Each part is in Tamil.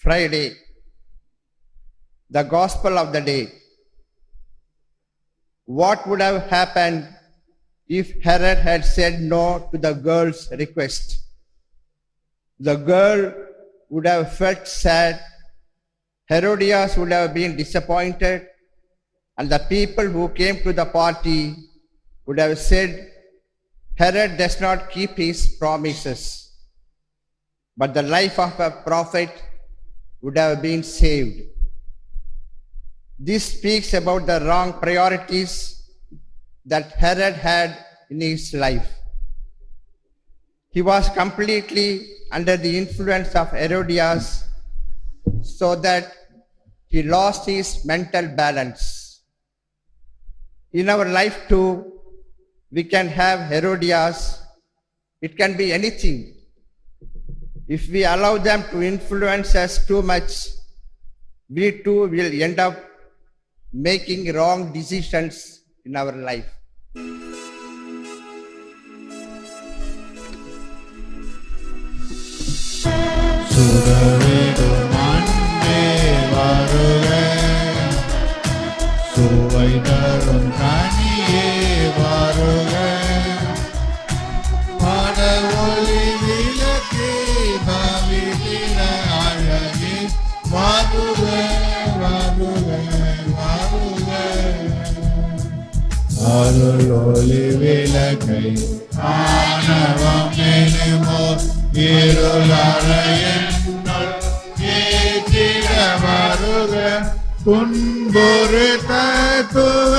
Friday, the gospel of the day. What would have happened if Herod had said no to the girl's request? The girl would have felt sad, Herodias would have been disappointed, and the people who came to the party would have said, Herod does not keep his promises. But the life of a prophet would have been saved. This speaks about the wrong priorities that Herod had in his life. He was completely under the influence of Herodias, so that he lost his mental balance. In our life, too, we can have Herodias. It can be anything. If we allow them to influence us too much, we too will end up making wrong decisions in our life. அருளொளி விளக்கை ஆணவம் எனுமோ இருளறையன்னுள் ஏற்றிட வருக. துன்பொரு தத்துவ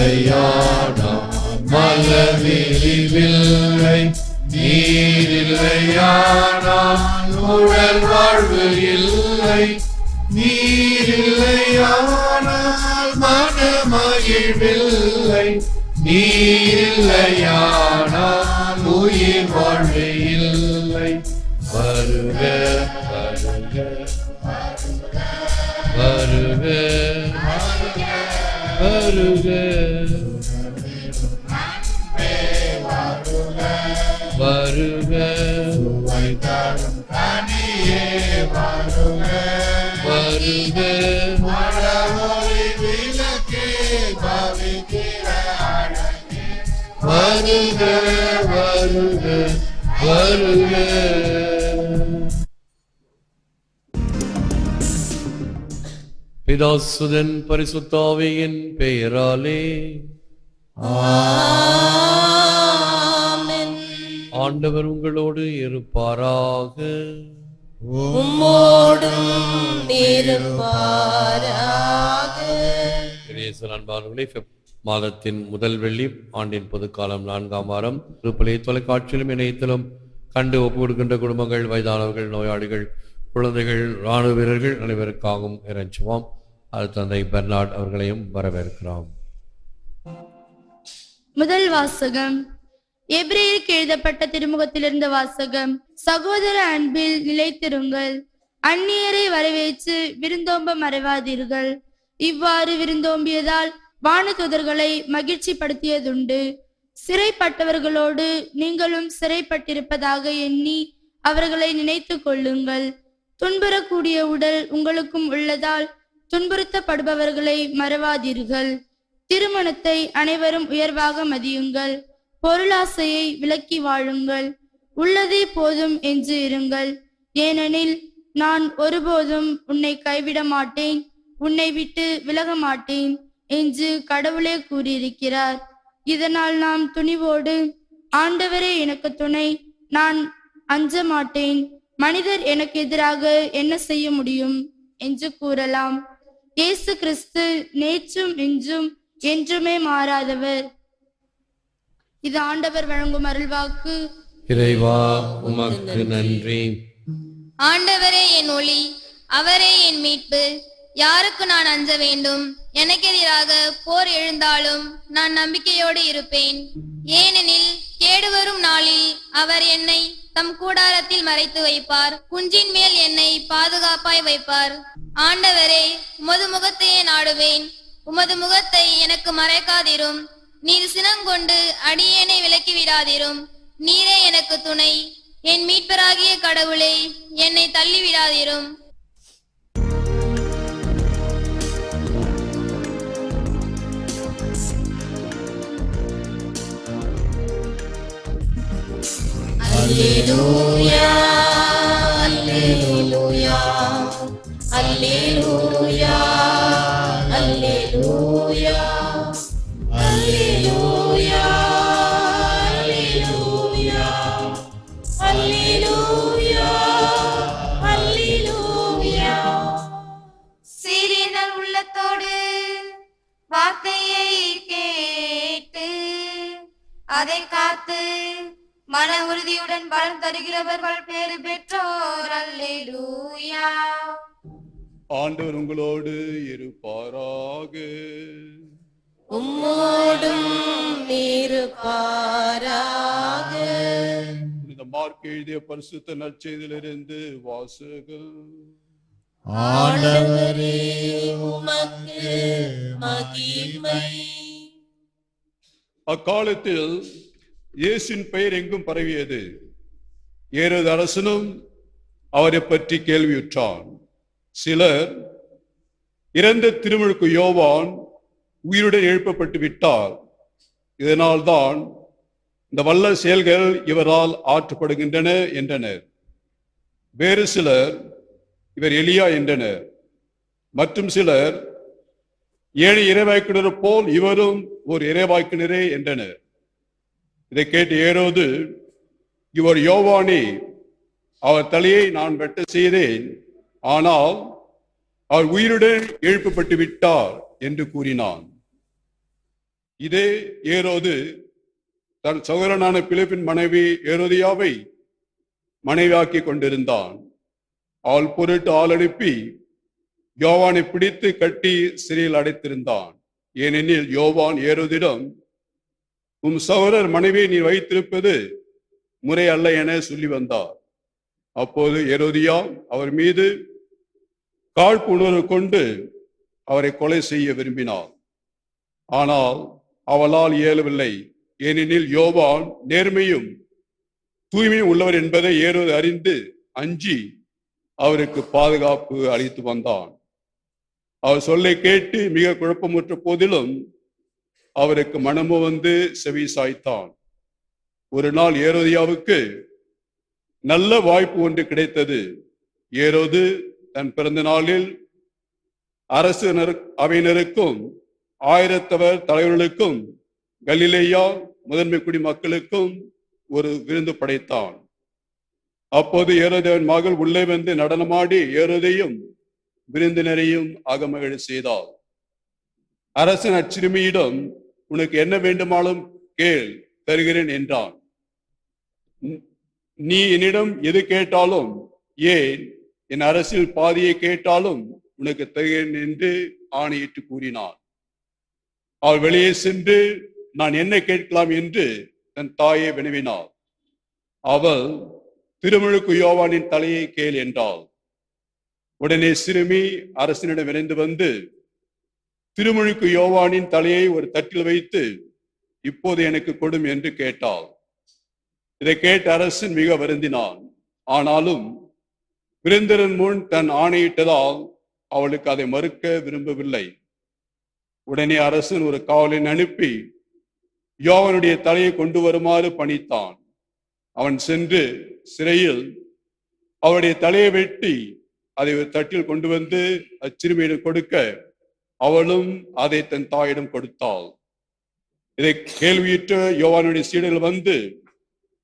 இல்லையானால் மலவிழிவில்லை நீர் இல்லையானால் உடல் வாழ்வு இல்லை நீர் இல்லையானால் மனமகிழ்வில்லை. நீர் இல்லையானால் உயிர் வாழ்வு இல்லை. வருக வருக வருக. வருக. வருக. வருக. வருக பிதாசுதன் பரிசுத்தாவியின் பெயராலே. ஆண்டவர் உங்களோடு இருப்பாராக. உம்மோடும் மாதத்தின் முதல் வெள்ளி ஆண்டின் பொதுக்காலம் நான்காம் வாரம். திருப்பலி தொலைக்காட்சியிலும் இணையத்திலும் கண்டு ஒப்பு கொடுக்கின்ற குடும்பங்கள் வயதானவர்கள் நோயாளிகள் குழந்தைகள் இராணுவ வீரர்கள் அனைவருக்காகவும் இறைஞ்சுவோம். அது தந்தை பெர்னாட் அவர்களையும் வரவேற்கிறோம். முதல் வாசகம். எப்ரேலுக்கு எழுதப்பட்ட திருமுகத்திலிருந்த வாசகம். சகோதர அன்பில் நிலைத்திருங்கள். அந்நியரை வரவேற்று விருந்தோம்ப மறைவாதீர்கள். இவ்வாறு விருந்தோம்பியதால் வானதுதர்களை மகிழ்ச்சிப்படுத்தியதுண்டு. சிறைப்பட்டவர்களோடு நீங்களும் சிறைப்பட்டிருப்பதாக எண்ணி அவர்களை நினைத்துக் கொள்ளுங்கள். துன்புறக்கூடிய உடல் உங்களுக்கும் உள்ளதால் துன்புறுத்தப்படுபவர்களை மறவாதீர்கள். திருமணத்தை அனைவரும் உயர்வாக மதியுங்கள். பொருளாசையை விலக்கி வாழுங்கள். உள்ளதே போதும் என்று இருங்கள். ஏனெனில் நான் ஒருபோதும் உன்னை கைவிட மாட்டேன். உன்னை விட்டு விலக மாட்டேன் என்று கடவுளே கூறியிருக்கிறார். இதனால் நாம் துணிவோடு ஆண்டவரே எனக்கு துணை நான் அஞ்ச மாட்டேன். மனிதர் எனக்கு எதிராக என்ன செய்ய முடியும்? என்று கூறலாம். இயேசு கிறிஸ்து நேற்றும் இன்றும் என்றுமே மாறாதவர். இது ஆண்டவர் வழங்கும் அருள்வாக்கு. இறைவா உமக்கு நன்றி. ஆண்டவரே என் ஒளி அவரே என் மீட்பு. யாருக்கு நான் அஞ்ச வேண்டும்? எனக்கு எதிராக போர் எழுந்தாலும் நான் நம்பிக்கையோடு இருப்பேன். ஏனெனில் கேடு வரும் நாளில் அவர் என்னை தம் கூடாரத்தில் மறைத்து வைப்பார். குன்றின் மேல் என்னை பாதுகாப்பாய் வைப்பார். ஆண்டவரே உமது முகத்தையே நாடுவேன். உமது முகத்தை எனக்கு மறைக்காதிரும். நீர் சினங்கொண்டு அடியேனை விலக்கி விடாதிரும் நீரே எனக்கு துணை. என் மீட்பராகிய கடவுளே என்னை தள்ளி விடாதிரும் வார்த்தையை கேட்டு அதை காத்து மன உறுதியுடன் பலம் தருகிறவர்கள் பேறு பெற்றோர். அல்லேலூயா ஆண்டவர் உங்களோடு இருப்பாராக. உம்மோடும் இருப்பாராக. இந்த மார்க் எழுதிய பரிசுத்த நற்செய்தியிலிருந்து வாசகம். ஆண்டவரே உமக்கு மகிமை. அக்காலத்தில் இயேசுவின் பெயர் எங்கும் பரவியது. ஏறது அரசனும் அவரை பற்றி கேள்வியுற்றான். சிலர் இறந்த திருமுழுக்கு யோவான் உயிருடன் எழுப்பப்பட்டு விட்டார். இதனால்தான் இந்த வல்ல செயல்கள் இவரால் ஆற்றப்படுகின்றன என்றனர். வேறு சிலர் இவர் எளியா என்றனர். மற்றும் சிலர் ஏழை இறைவாய்க்கினர் போல் இவரும் ஒரு இறைவாய்க்கினரே என்றனர். இதை கேட்டு ஏறோது இவர் யோவானே அவர் தலையை நான் வெட்ட செய்தேன். ஆனால் அவர் உயிருடன் எழுப்பப்பட்டு விட்டார் என்று கூறினான். இதே ஏரோது தன் சகோதரனான பிலிப்பின் மனைவி ஏரோதியாவை மனைவியாக்கி கொண்டிருந்தான். அவள் பொருட்டு ஆள் அனுப்பி யோவானை பிடித்து கட்டி சிறையில் அடைத்திருந்தான். ஏனெனில் யோவான் ஏரோதிடம் உம் சகோதரர் மனைவியை நீ வைத்திருப்பது முறை அல்ல என சொல்லி வந்தார். அப்போது ஏரோதியா அவர் மீது காழ்ப்புணர்வு கொண்டு அவரை கொலை செய்ய விரும்பினார் ஆனால் அவளால் இயலவில்லை. ஏனெனில் யோவான் நேர்மையும் தூய்மையும் உள்ளவர் என்பதை ஏறுவது அறிந்து அஞ்சி அவருக்கு பாதுகாப்பு அளித்து வந்தான். அவர் சொல்லை கேட்டு மிக குழப்பமுற்ற போதிலும் அவருக்கு மனமு வந்து செவி சாய்த்தான். ஒரு நாள் ஏரோதியாவுக்கு நல்ல வாய்ப்பு ஒன்று கிடைத்தது. ஏரோது தன் பிறந்த நாளில் அரசு அவையினருக்கும் ஆயிரத்தவர் தலைவர்களுக்கும் கலிலேயா முதன்மை குடி மக்களுக்கும் ஒரு விருந்து படைத்தான். அப்போது ஏரோதேவன் மகள் உள்ளே வந்து நடனமாடி ஏரோதையும் விருந்தினரையும் அகமகிழ செய்தார் அரசன் அச்சிறுமியிடம் உனக்கு என்ன வேண்டுமானாலும் கேள் தருகிறேன் என்றான். நீ என்னிடம் எது கேட்டாலும் ஏன் என் அரசில் பாதியை கேட்டாலும் உனக்கு தருகிறேன் என்று ஆணையிட்டு கூறினார் அவள் வெளியே சென்று நான் என்ன கேட்கலாம்? என்று தன் தாயை வினவினாள். அவள் திருமுழுக்கு யோவானின் தலையை கேள் என்றாள். உடனே சிறுமி அரசனிடம் விரைந்து வந்து திருமுழுக்கு யோவானின் தலையை ஒரு தட்டில் வைத்து இப்போது எனக்கு கொடும் என்று கேட்டாள். இதை கேட்ட அரசன் மிக வருந்தினான். ஆனாலும் விருந்திரன் முன் தன் ஆணையிட்டதால் அவளுக்கு அதை மறுக்க விரும்பவில்லை. உடனே அரசன் ஒரு காவலன் அனுப்பி யோவனுடைய தலையை கொண்டு வருமாறு பணித்தான். அவன் சென்று சிறையில் அவருடைய தலையை வெட்டி அதை ஒரு தட்டில் கொண்டு வந்து அச்சிறுமியிடம் கொடுக்க அவளும் அதை தன் தாயிடம் கொடுத்தாள். இதை கேள்வியிட்டு யோவானுடைய சீடர்கள் வந்து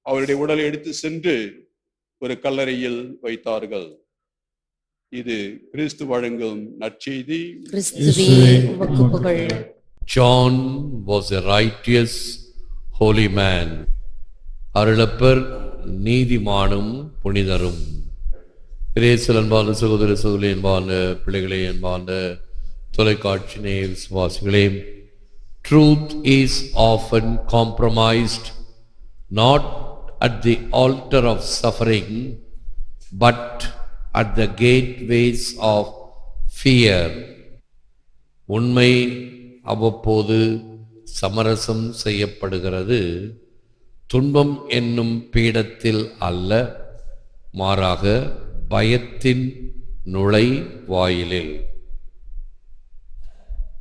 அவருடைய உடலை எடுத்து சென்று ஒரு கல்லறையில் வைத்தார்கள். இது கிறிஸ்து வழங்கும் நற்செய்தி. John was a righteous, holy man. அருளப்பர் நீதிமானும் புனிதரும். பிரேசல் அன்பான சகோதர சகோதரி அன்பான பிள்ளைகளே அன்பான தொலைக்காட்சி நேய விசுவாசிகளே truth is often compromised not at the altar of suffering but at the gateways of fear உண்மை அவ்வப்போது சமரசம் செய்யப்படுகிறது. துன்பம் என்னும் பீடத்தில் அல்ல மாறாக பயத்தின் நுழை வாயிலில்.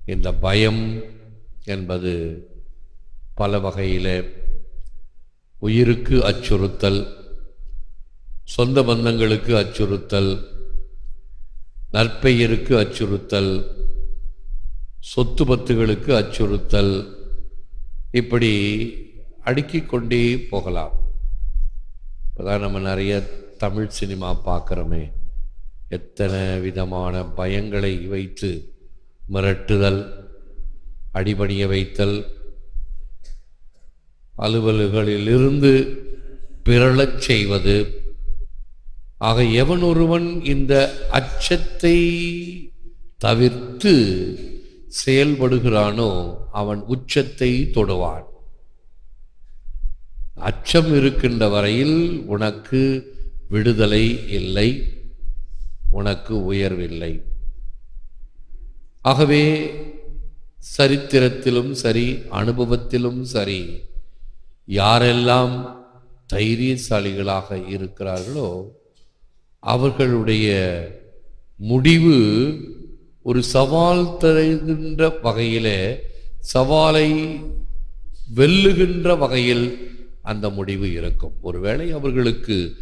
இந்த பயம் என்பது பல வகையிலே உயிருக்கு அச்சுறுத்தல் சொந்த பந்தங்களுக்கு அச்சுறுத்தல் நற்பெயருக்கு அச்சுறுத்தல் சொத்து பத்துகளுக்கு அச்சுறுத்தல் இப்படி அடுக்கிக் கொண்டே போகலாம். இப்போதான் நம்ம நிறைய தமிழ் சினிமா பார்க்குறோமே. எத்தனை விதமான பயங்களை வைத்து மிரட்டுதல் அடிபணிய வைத்தல் அலுவல்களிலிருந்து பிறழச் செய்வது. ஆக எவன் ஒருவன் இந்த அச்சத்தை தவிர்த்து செயல்படுகிறானோ அவன் உச்சத்தை தொடுவான். அச்சம் இருக்கின்ற வரையில் உனக்கு விடுதலை இல்லை உனக்கு உயர்வில்லை. ஆகவே சரித்திரத்திலும் சரி அனுபவத்திலும் சரி யாரெல்லாம் தைரியசாலிகளாக இருக்கிறார்களோ அவர்களுடைய முடிவு ஒரு சவால் தருகின்ற வகையிலே சவாலை வெல்லுகின்ற வகையில் அந்த முடிவு இருக்கும். ஒருவேளை அவர்களுக்கு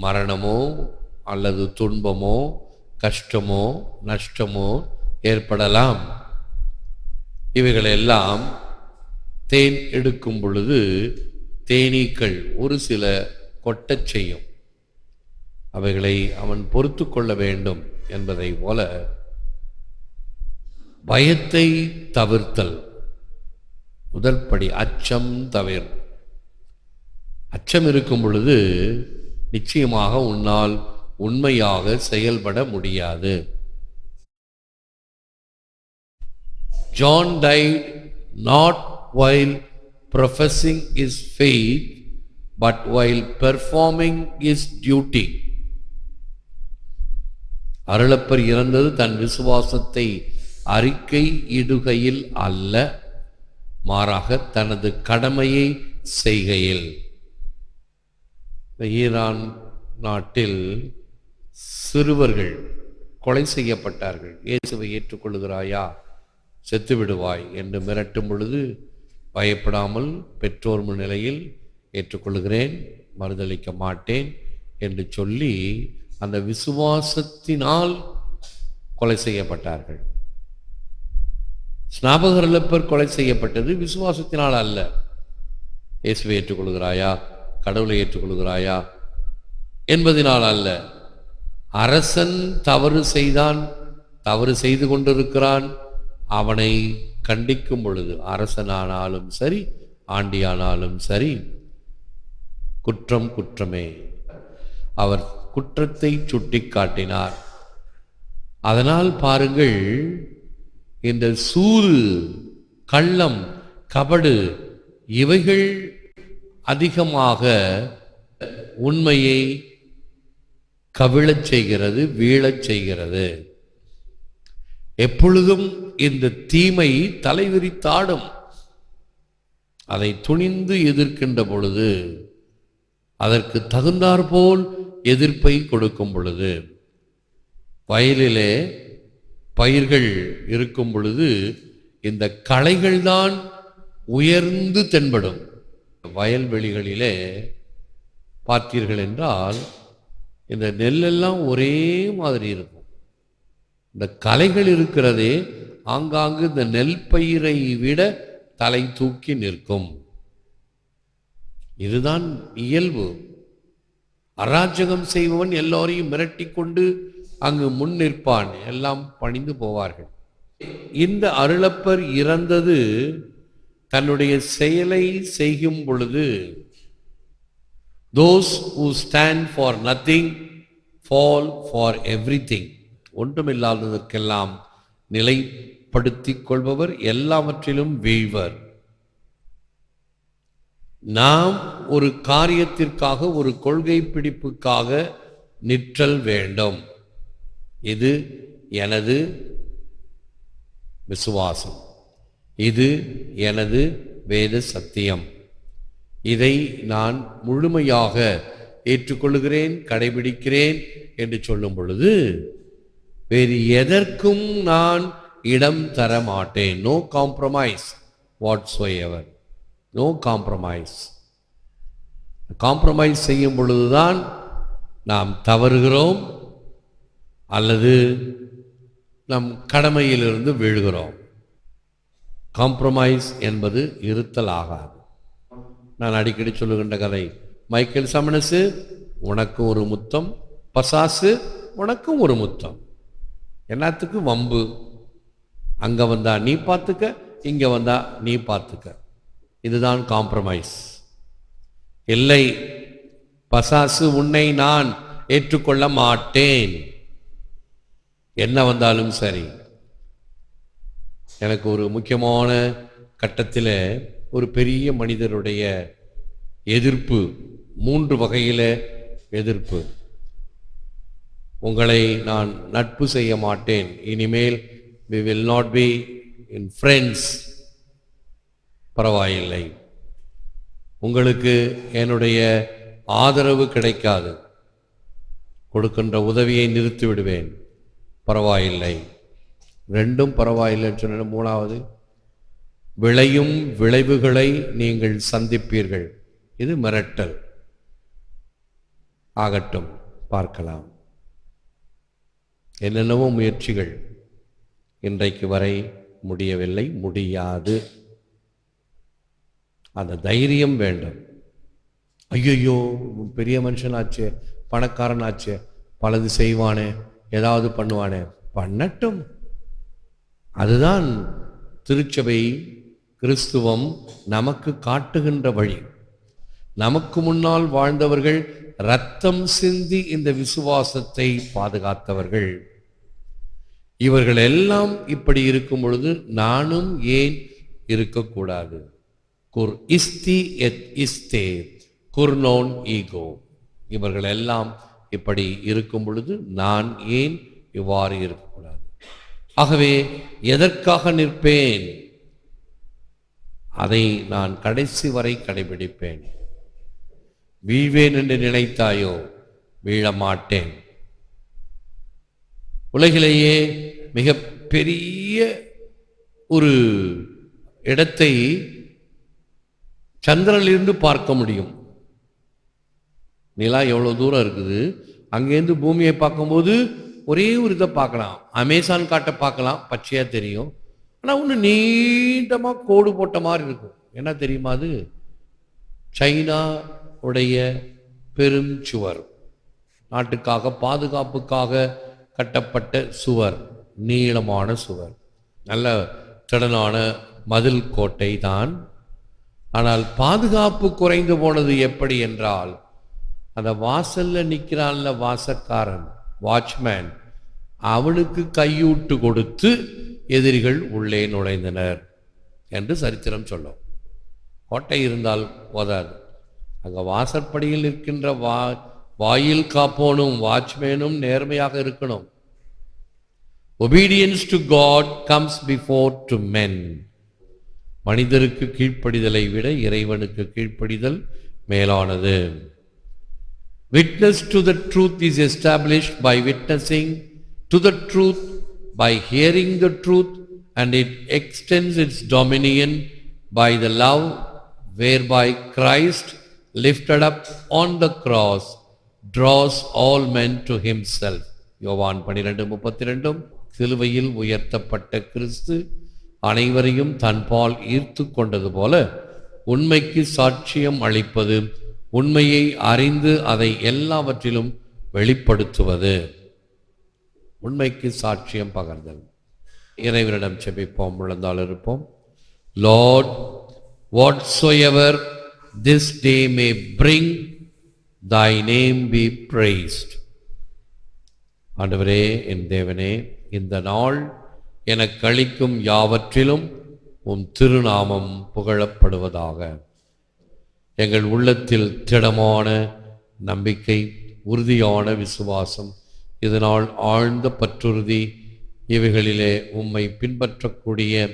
மரணமோ அல்லது துன்பமோ கஷ்டமோ நஷ்டமோ ஏற்படலாம். இவைகளெல்லாம் தேன் எடுக்கும் பொழுது தேனீக்கள் ஒரு சில கொட்டச் செய்யும். அவைகளை அவன் பொறுத்து கொள்ள வேண்டும் என்பதை போல பயத்தை தவிர்த்தல். முதல் படி அச்சம் தவிர். அச்சம் இருக்கும் பொழுது நிச்சயமாக உன்னால் உண்மையாக செயல்பட முடியாது. John die not while professing his faith, but while performing his duty. அருளப்பர் இறந்தது தன் விசுவாசத்தை அறிக்கை இடுகையில் அல்ல மாறாக தனது கடமையை செய்கையில். ஈரான் நாட்டில் சிறுவர்கள் கொலை செய்யப்பட்டார்கள். இயேசுவை ஏற்றுக்கொள்கிறாயா செத்துவிடுவாய் என்று மிரட்டும் பொழுது பயப்படாமல் பெற்றோர் முன்னிலையில் ஏற்றுக்கொள்கிறேன் மறுதளிக்க மாட்டேன் என்று சொல்லி அந்த விசுவாசத்தினால் கொலை செய்யப்பட்டார்கள். ஸ்நாபகர்லப்பர் கொலை செய்யப்பட்டது விசுவாசத்தினால் அல்ல. இயேசுவை ஏற்றுக்கொள்கிறாயா? கடவுளை ஏற்றுக்கொள்கிறாயா? என்பதினால் அல்ல. அரசன் தவறு செய்தான் தவறு செய்து கொண்டிருக்கிறான் அவனை கண்டிக்கும் பொழுது அரசனானாலும் சரி ஆண்டியானாலும் சரி குற்றம் குற்றமே. அவர் குற்றத்தை சுட்டி காட்டினார் அதனால் பாருங்கள் இந்த சூது கள்ளம் கபடு இவைகள் அதிகமாக உண்மையை கவிழச் செய்கிறது வீழச் செய்கிறது. எப்பொழுதும் இந்த தீமை தலைவிரித்தாடும். அதை துணிந்து எதிர்க்கின்ற பொழுது அதற்கு தகுந்தாற்போல் எதிர்ப்பை கொடுக்கும் பொழுது வயலிலே பயிர்கள் இருக்கும் பொழுது இந்த களைகள்தான் உயர்ந்து தென்படும். வயல்வெளிகளிலே பார்த்தீர்கள் என்றால் இந்த நெல்லெல்லாம் ஒரே மாதிரி இருக்கும். இந்த கலைகள் இருக்கிறதே ஆங்காங்கு இந்த நெல் பயிரை விட தலை தூக்கி நிற்கும். இதுதான் இயல்பு. அராஜகம் செய்பவன் எல்லோரையும் மிரட்டி கொண்டு அங்கு முன் நிற்பான். எல்லாம் பணிந்து போவார்கள். இந்த அருளப்பர் இறந்தது தன்னுடைய செயலை செய்யும் பொழுது those who stand for nothing fall for everything ஒன்றுமில்லாததற்கெல்லாம் நிலைப்படுத்திக் கொள்பவர் எல்லாவற்றிலும் வீழ்வர். நாம் ஒரு காரியத்திற்காக ஒரு கொள்கை பிடிப்புக்காக நிற்றல் வேண்டும். இது எனது விசுவாசம். இது எனது வேத சத்தியம். இதை நான் முழுமையாக ஏற்றுக்கொள்கிறேன் கடைபிடிக்கிறேன் என்று சொல்லும் பொழுது வேறு எதற்கும் நான் இடம் தர மாட்டேன் no compromise whatsoever no compromise compromise செய்யும் பொழுதுதான் நாம் தவறுகிறோம் அல்லது நம் கடமையிலிருந்து வீழ்கிறோம். காம்ப்ரமைஸ் என்பது இருத்தல் ஆகாது. நான் அடிக்கடி சொல்லுகின்ற கதை மைக்கேல் சமணசு உனக்கும் ஒரு முத்தம் பசாசு உனக்கும் ஒரு முத்தம். எல்லாத்துக்கும் வம்பு. அங்கே வந்தால் நீ பார்த்துக்க இங்கே வந்தால் நீ பார்த்துக்க இதுதான் காம்ப்ரமைஸ் இல்லை பசாசு உன்னை நான் ஏற்றுக்கொள்ள மாட்டேன். என்ன வந்தாலும் சரி. எனக்கு ஒரு முக்கியமான கட்டத்தில் ஒரு பெரிய மனிதருடைய எதிர்ப்பு மூன்று வகையில் எதிர்ப்பு. உங்களை நான் நட்பு செய்ய மாட்டேன். இனிமேல் we will not be in friends பரவாயில்லை. உங்களுக்கு என்னுடைய ஆதரவு கிடைக்காது. கொடுக்கின்ற உதவியை நிறுத்தி விடுவேன். பரவாயில்லை. ரெண்டும் பரவாயில்லைன்னு சொன்ன மூணாவது விளையும் விளைவுகளை நீங்கள் சந்திப்பீர்கள். இது மிரட்டல். ஆகட்டும் பார்க்கலாம். என்னென்னவோ முயற்சிகள் இன்றைக்கு வரை முடியவில்லை முடியாது. அந்த தைரியம் வேண்டும். ஐயையோ பெரிய மனுஷனாச்சே பணக்காரனாச்சே பலது செய்வானே ஏதாவது பண்ணுவானே. பண்ணட்டும். அதுதான் திருச்சபை கிறிஸ்துவம் நமக்கு காட்டுகின்ற வழி. நமக்கு முன்னால் வாழ்ந்தவர்கள் ரத்தம் சிந்தி இந்த விசுவாசத்தை பாதுகாத்தவர்கள். இவர்கள் எல்லாம் இப்படி இருக்கும் பொழுது நானும் ஏன் இருக்கக்கூடாது? குர் இஸ்தி எத் இஸ்தே குர்னோன் ஈகோ. இவர்கள் எல்லாம் இப்படி இருக்கும் பொழுது நான் ஏன் இவ்வாறு இருக்கக்கூடாது? ஆகவே எதற்காக நிற்பேன்? அதை நான் கடைசி வரை கடைபிடிப்பேன். வீழ்வேன் என்று நினைத்தாயோ? வீழ மாட்டேன் உலகிலேயே மிக பெரிய ஒரு இடத்தை சந்திரனிலிருந்து பார்க்க முடியும். நிலா எவ்வளோ தூரம் இருக்குது? அங்கேருந்து பூமியை பார்க்கும்போது ஒரே ஒரு இதை பார்க்கலாம். அமேசான் காட்டை பார்க்கலாம். பச்சையாக தெரியும். ஆனால் ஒன்று நீண்டமாக கோடு போட்ட மாதிரி இருக்கும். என்ன தெரியுமா அது? சைனா உடைய பெரும் சுவர் நாட்டுக்காக பாதுகாப்புக்காக கட்டப்பட்ட சுவர் நீளமான சுவர். நல்ல திடனான மதில் கோட்டை தான். ஆனால் பாதுகாப்பு குறைந்து போனது எப்படி என்றால் அந்த வாசல்ல நிற்கிறான்ல வாசக்காரன் வாட்ச்மேன் அவனுக்கு கையூட்டு கொடுத்து எதிரிகள் உள்ளே நுழைந்தனர் என்று சரித்திரம் சொல்லும். கோட்டை இருந்தால் போதாது. அங்கே வாசற்படியில் இருக்கின்ற வா வாயில் காப்போனும் வாட்ச்மேனும் நேர்மையாக இருக்கணும் obedience to God comes before to men மனிதருக்கு கீழ்ப்படிதலை விட இறைவனுக்கு கீழ்ப்படிதல் மேலானது witness to the truth is established by witnessing to the truth by hearing the truth and it extends its dominion by the love whereby Christ lifted up on the cross draws all men to himself. யோவான் பனிரெண்டு முப்பத்தி ரெண்டும் சிலுவையில் உயர்த்தப்பட்ட கிறிஸ்து அனைவரையும் தன்பால் ஈர்த்து கொண்டது போல உண்மைக்கு சாட்சியம் அளிப்பது உண்மையை அறிந்து அதை எல்லாவற்றிலும் வெளிப்படுத்துவது. உண்மைக்கு சாட்சியம் பகர்தல். இறைவனிடம் செபிப்போம் விழுந்தால் இருப்போம். Lord whatever this day may bring thy name be praised ஆண்டவரே என் தேவனே இந்த நாள் எனக்கு அளிக்கும் யாவற்றிலும் உம் திருநாமம் புகழப்படுவதாக. எங்கள் உள்ளத்தில் திடமான நம்பிக்கை உறுதியான விசுவாசம் இதனால் ஆழ்ந்த பற்றுறுதி இவைகளிலே உம்மை பின்பற்றக்கூடிய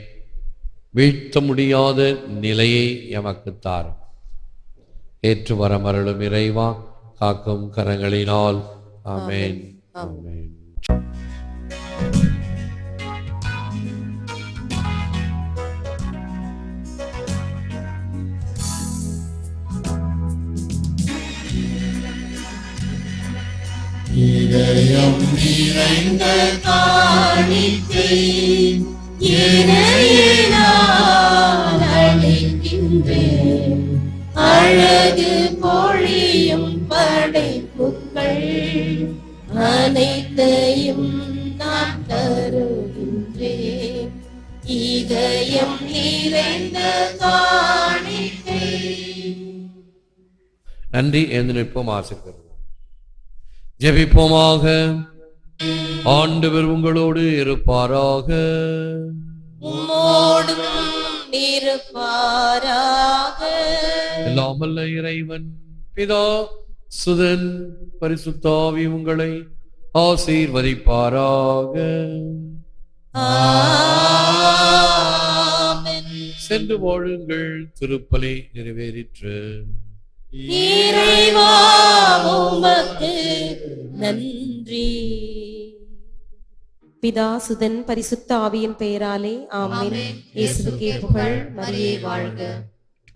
வீழ்த்த முடியாத நிலையை எமக்கு தாரும். ஏற்று வரமருளும் இறைவா காக்கும் கரங்களினால். ஆமேன். ஆமேன் இதயம் நிறைந்த காணிக்கை இறையினால் நன்றி எழுந்து நிற்போம் ஆசிர்கிறோம் ஜெபிப்போமாக. ஆண்டவர் உங்களோடு இருப்பாராக. எல்லாமல்ல இறைவன் பிதா சுதன் பரிசுத்தாவி உங்களை ஆசீர்வதிப்பாராக. சென்று வாழுங்கள் திருப்பலி நிறைவேறிற்று. இறைவா உமக்கு நன்றி. பிதா சுதன் பரிசுத்த ஆவியின் பெயராலே ஆமென். இயேசுவுக்கே புகழ் மரியே வாழ்க.